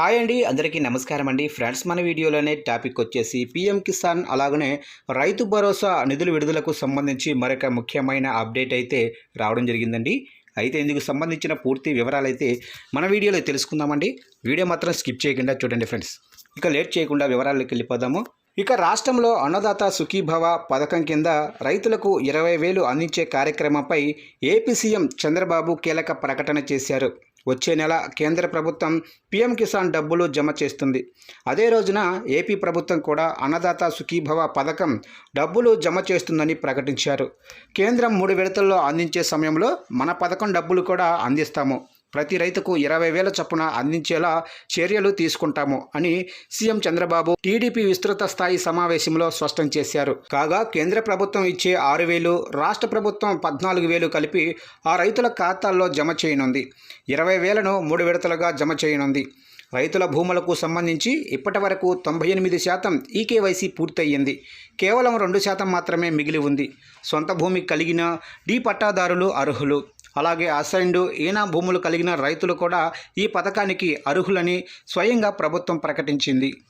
Hi అండి అందరికీ నమస్కారం అండి. ఫ్రెండ్స్ మన వీడియోలోనే టాపిక్ వచ్చేసి పిఎం కిసాన్ అలాగనే రైతు భరోసా నిధుల విడుదలకు సంబంధించి మరొక ముఖ్యమైన అప్డేట్ అయితే రావడం జరిగిందండి. అయితే ఇందుకు సంబంధించిన పూర్తి వివరాలు అయితే మన వీడియోలో తెలుసుకుందామండి. వీడియో మాత్రం స్కిప్ చేయకుండా చూడండి ఫ్రెండ్స్. ఇక లేట్ చేయకుండా వివరాల్లోకి వెళ్ళిపోదాము. ఇక రాష్ట్రంలో అన్నదాత సుఖీభవ పథకం కింద రైతులకు ఇరవై వేలు అందించే కార్యక్రమంపై ఏపీ సీఎం చంద్రబాబు కీలక ప్రకటన చేశారు. వచ్చే నెల కేంద్ర ప్రభుత్వం పీఎం కిసాన్ డబ్బులు జమ చేస్తుంది. అదే రోజున ఏపీ ప్రభుత్వం కూడా అన్నదాత సుఖీభవ పథకం డబ్బులు జమ చేస్తుందని ప్రకటించారు. కేంద్రం మూడు విడతల్లో అందించే సమయంలో మన పథకం డబ్బులు కూడా అందిస్తాము. ప్రతి రైతుకు ఇరవై వేల చొప్పున అందించేలా చర్యలు తీసుకుంటాము అని సీఎం చంద్రబాబు టీడీపీ విస్తృత స్థాయి సమావేశంలో స్పష్టం చేశారు. కాగా కేంద్ర ప్రభుత్వం ఇచ్చే ఆరు వేలు రాష్ట్ర ప్రభుత్వం పద్నాలుగు వేలు కలిపి ఆ రైతుల ఖాతాల్లో జమ చేయనుంది. ఇరవై వేలను మూడు విడతలుగా జమ చేయనుంది. రైతుల భూములకు సంబంధించి ఇప్పటి వరకు తొంభై ఎనిమిది శాతం ఈకేవైసీ పూర్తయింది కేవలం రెండు శాతం మాత్రమే మిగిలి ఉంది. సొంత భూమి కలిగిన డీ పట్టాదారులు అర్హులు. అలాగే అసైన్డ్ ఈనా భూములు కలిగిన రైతులు కూడా ఈ పథకానికి అర్హులని స్వయంగా ప్రభుత్వం ప్రకటించింది.